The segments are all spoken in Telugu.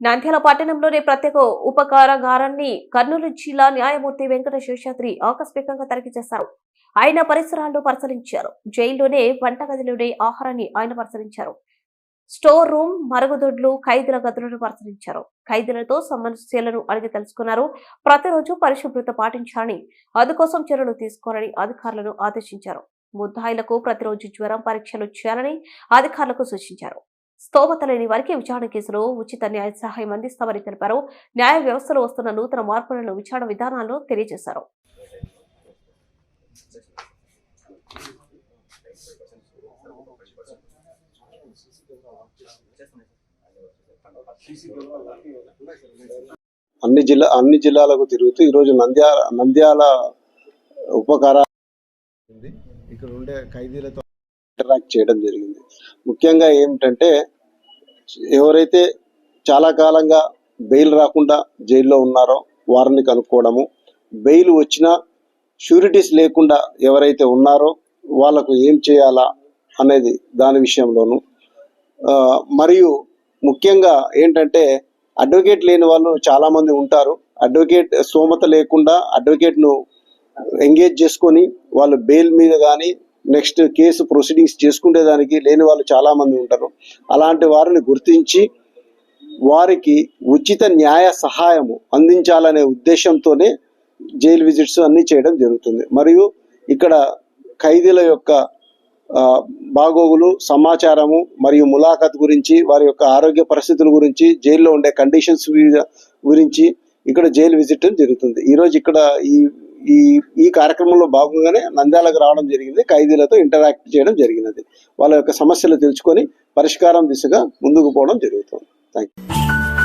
నంద్యాల పట్టణంలోని ప్రత్యేక ఉపకారాగారాన్ని కర్నూలు జిల్లా న్యాయమూర్తి వెంకట శేషాద్రి ఆకస్మికంగా తనిఖీ చేశారు. ఆయన పరిసరాలను పరిశీలించారు. జైల్లోనే వంటగదిలోనే ఆహారాన్ని ఆయన పరిశీలించారు. స్టోర్ రూమ్ మరుగుదొడ్లు ఖైదీల గదులను పరిశీలించారు. ఖైదీలతో సమస్యలను అడిగి తెలుసుకున్నారు. ప్రతిరోజు పరిశుభ్రత పాటించాలని అందుకోసం చర్యలు తీసుకోవాలని అధికారులను ఆదేశించారు. ముద్దాయిలకు ప్రతిరోజు జ్వరం పరీక్షలు చేయాలని అధికారులకు సూచించారు. స్తోమత లేని వారికి విచారణ కేసులో ఉచిత న్యాయ సహాయం అందిస్తామని తెలిపారు. న్యాయ వ్యవస్థలో వస్తున్న నూతన మార్పులను విచారణ విధానాల్లో తెలియజేశారు. అన్ని జిల్లా అన్ని జిల్లాలకు తిరుగుతూ ఈరోజు నంద్యాల నంద్యాల ఉపకార ఉంది. ఇక్కడ ఉండే ఖైదీలతో ఇంటరాక్ట్ చేయడం జరిగింది. ముఖ్యంగా ఏమిటంటే ఎవరైతే చాలా కాలంగా బెయిల్ రాకుండా జైల్లో ఉన్నారో వారిని కనుక్కోవడము బెయిల్ వచ్చినా షూరిటీస్ లేకుండా ఎవరైతే ఉన్నారో వాళ్ళకు ఏం చేయాలా అనేది దాని విషయంలోను. మరియు ముఖ్యంగా ఏంటంటే అడ్వకేట్ లేని వాళ్ళు చాలామంది ఉంటారు. అడ్వకేట్ స్థోమత లేకుండా అడ్వకేట్ను ఎంగేజ్ చేసుకొని వాళ్ళు బెయిల్ మీద కానీ నెక్స్ట్ కేసు ప్రొసీడింగ్స్ చేసుకునేదానికి లేని వాళ్ళు చాలామంది ఉంటారు. అలాంటి వారిని గుర్తించి వారికి ఉచిత న్యాయ సహాయము అందించాలనే ఉద్దేశంతోనే జైలు విజిట్స్ అన్నీ చేయడం జరుగుతుంది. మరియు ఇక్కడ ఖైదీల యొక్క బాగోగులు సమాచారము మరియు ములాఖత్ గురించి వారి యొక్క ఆరోగ్య పరిస్థితుల గురించి జైల్లో ఉండే కండిషన్స్ గురించి ఇక్కడ జైలు విజిట్ జరుగుతుంది. ఈరోజు ఇక్కడ ఈ ఈ ఈ కార్యక్రమంలో భాగంగానే నంద్యాలకు రావడం జరిగింది. ఖైదీలతో ఇంటరాక్ట్ చేయడం జరిగినది. వాళ్ళ యొక్క సమస్యలు తెలుసుకొని పరిష్కారం దిశగా ముందుకు పోవడం జరుగుతుంది. థ్యాంక్ యూ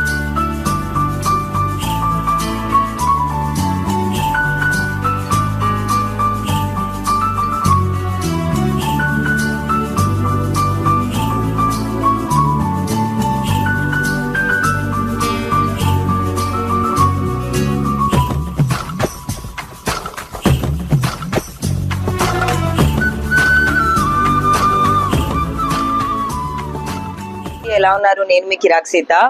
ఎలా ఉన్నారు? నేను మీ కిరాక్ సీత.